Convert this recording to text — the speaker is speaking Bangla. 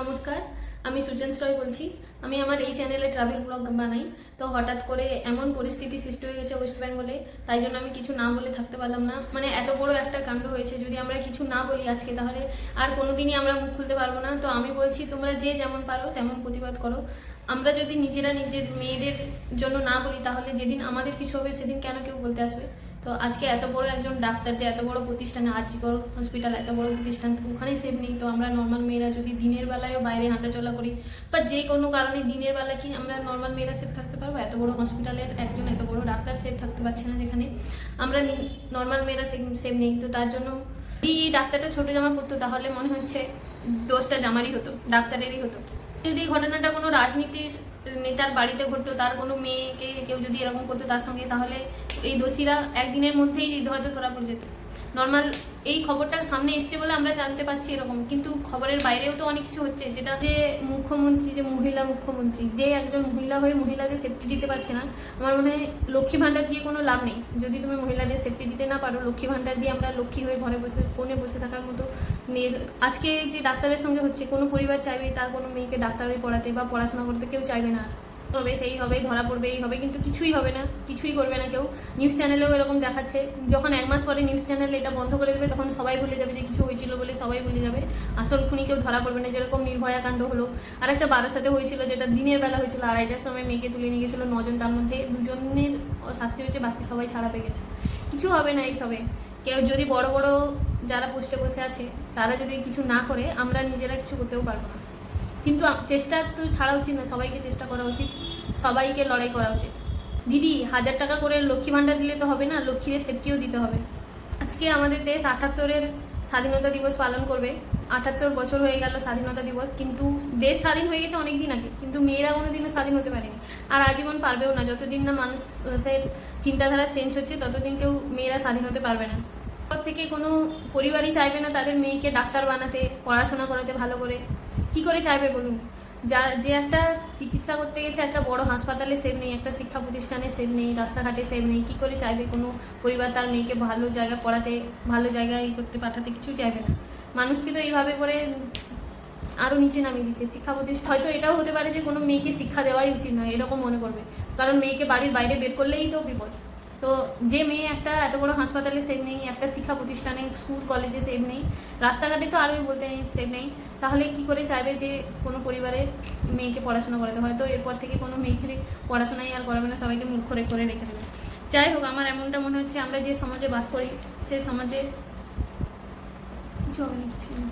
নমস্কার, আমি সুজন রয় বলছি। আমি আমার এই চ্যানেলে ট্রাভেল ব্লগ বানাই। তো হঠাৎ করে এমন পরিস্থিতি সৃষ্টি হয়ে গেছে ওয়েস্ট বেঙ্গলে তাই জন্য আমি কিছু না বলে থাকতে পারলাম না। মানে এত বড় একটা কাণ্ড হয়েছে, যদি আমরা কিছু না বলি আজকে তাহলে আর কোনোদিনই আমরা মুখ খুলতে পারব না। তো আমি বলছি, তোমরা যে যেমন পারো তেমন প্রতিবাদ করো। আমরা যদি নিজেরা নিজের মেয়েদের জন্য না বলি, তাহলে যেদিন আমাদের কিছু হবে, সেদিন কেন কেউ বলতে আসবে? তো আজকে এত বড় একজন ডাক্তার যে এত বড় প্রতিষ্ঠানে আর্জিকর হসপিটাল এত বড় প্রতিষ্ঠান ওখানে সেভ নেই। তো আমরা নর্মাল মেয়েরা যদি দিনের বেলায়ও বাইরে হাঁটাচলা করি বা যে কোনো কারণে দিনের বেলা কি আমরা নর্মাল মেয়েরা সেভ থাকতে পারব? এত বড় হসপিটালের একজন এত বড় ডাক্তার সেভ থাকতে পারছে না যেখানে। আমরা নর্মাল মেয়েরা সেভ নেই। তো তার জন্য এই ডাক্তারটা ছোটো জামা পরতো, তাহলে মনে হচ্ছে দোষটা জামারই হতো, ডাক্তারেরই হতো। যদি ঘটনাটা কোনো রাজনীতির নেতার বাড়িতে ঘটতো, তার কোনো মেয়েকে কেউ যদি এরকম করতো তার সঙ্গে, তাহলে এই দোষীরা একদিনের মধ্যেই হয়তো ধরা পড়ে যেত। নর্মাল এই খবরটা সামনে এসছে বলে আমরা জানতে পারছি এরকম, কিন্তু খবরের বাইরেও তো অনেক কিছু হচ্ছে। যেটা যে মুখ্যমন্ত্রী, যে মহিলা মুখ্যমন্ত্রী, যে একজন মহিলা হয়ে মহিলাদের সেফটি দিতে পারছে না, আমার মনে হয় লক্ষ্মী ভাণ্ডার দিয়ে কোনো লাভ নেই। যদি তুমি মহিলাদের সেফটি দিতে না পারো, লক্ষ্মী ভাণ্ডার দিয়ে আমরা লক্ষ্মী হয়ে ঘরে বসে, ফোনে বসে থাকার মতো নে- আজকে যে ডাক্তারের সঙ্গে হচ্ছে, কোনো পরিবার চাইবে তার কোনো মেয়েকে ডাক্তারি পড়াতে বা পড়াশোনা করতে কেউ চাইবে না। হবে সেই হবে, ধরা পড়বে, এই হবে, কিন্তু কিছুই হবে না, কিছুই করবে না কেউ। নিউজ চ্যানেলেও এরকম দেখাচ্ছে, যখন এক মাস পরে নিউজ চ্যানেল এটা বন্ধ করে দেবে, তখন সবাই ভুলে যাবে যে কিছু হয়েছিল বলে সবাই ভুলে যাবে। আসল খুনি কেউ ধরা পড়বে না, যেরকম নির্ভয়া কাণ্ড হলো। আর একটা সাথে হয়েছিল, যেটা দিনের বেলা হয়েছিল, আড়াইটার সময় মেয়েকে তুলে নিয়ে গেছিল নজন, তার মধ্যে দুজনের শাস্তি হয়েছে, বাকি সবাই ছাড়া পেয়ে গেছে। কিছু হবে না এই সবে। কেউ যদি বড় বড় যারা পোস্টে বসে আছে, তারা যদি কিছু না করে, আমরা নিজেরা কিছু করতেও পারব না। কিন্তু চেষ্টা তো ছাড়া উচিত না, সবাইকে চেষ্টা করা উচিত, সবাইকে লড়াই করা উচিত। দিদি, হাজার টাকা করে লক্ষ্মী ভাণ্ডার দিলে তো হবে না, লক্ষ্মীর সেফটিও দিতে হবে। আজকে আমাদের দেশ আটাত্তরের স্বাধীনতা দিবস পালন করবে। আটাত্তর বছর হয়ে গেল স্বাধীনতা দিবস, কিন্তু দেশ স্বাধীন হয়ে গেছে অনেক দিন আগে, কিন্তু মেয়েরা কোনোদিনও স্বাধীন হতে পারেনি। আর আজীবন পারবেও না, যতদিন না মানুষের চিন্তাধারা চেঞ্জ হচ্ছে, ততদিন কেউ মেয়েরা স্বাধীন হতে পারবে না। থেকে কোনো পরিবারই চাইবে না তাদের মেয়েকে ডাক্তার বানাতে, পড়াশোনা করাতে ভালো করে। কি করে চাইবে বলুন? যা, যে একটা চিকিৎসা করতে গেছে, একটা বড় হাসপাতালে সেভ নেই, একটা শিক্ষা প্রতিষ্ঠানে সেভ নেই, রাস্তাঘাটে সেভ নেই, কী করে চাইবে কোনো পরিবার তার মেয়েকে ভালো জায়গায় পড়াতে, ভালো জায়গায় করতে পাঠাতে? কিছু চাইবে না। মানুষকে তো এইভাবে করে আরও নিচে নামিয়ে দিচ্ছে। শিক্ষা প্রতিষ্ঠান হয়তো এটাও হতে পারে যে কোনো মেয়েকে শিক্ষা দেওয়াই উচিত নয়, এরকম মনে করবে। কারণ মেয়েকে বাড়ির বাইরে বের করলেই তো বিপদ। তো যে মেয়ে একটা এত বড় হাসপাতালে সেভ নেই, একটা শিক্ষা প্রতিষ্ঠানে স্কুল কলেজে সেভ নেই, রাস্তাঘাটে তো আরোই বলতে নেই সেভ নেই, তাহলে কি করে চাইবে যে কোনো পরিবারে মেয়েকে পড়াশোনা করাতে হয়তো এরপর থেকে কোনো মেয়েকে পড়াশোনাই আর করাবে না, সবাইকে মূর্খ করে করে রেখে দেবে যাই হোক, আমার এমনটা মনে হচ্ছে, আমরা যে সমাজে বাস করি, সে সমাজে কিছু হবে না কিছু না।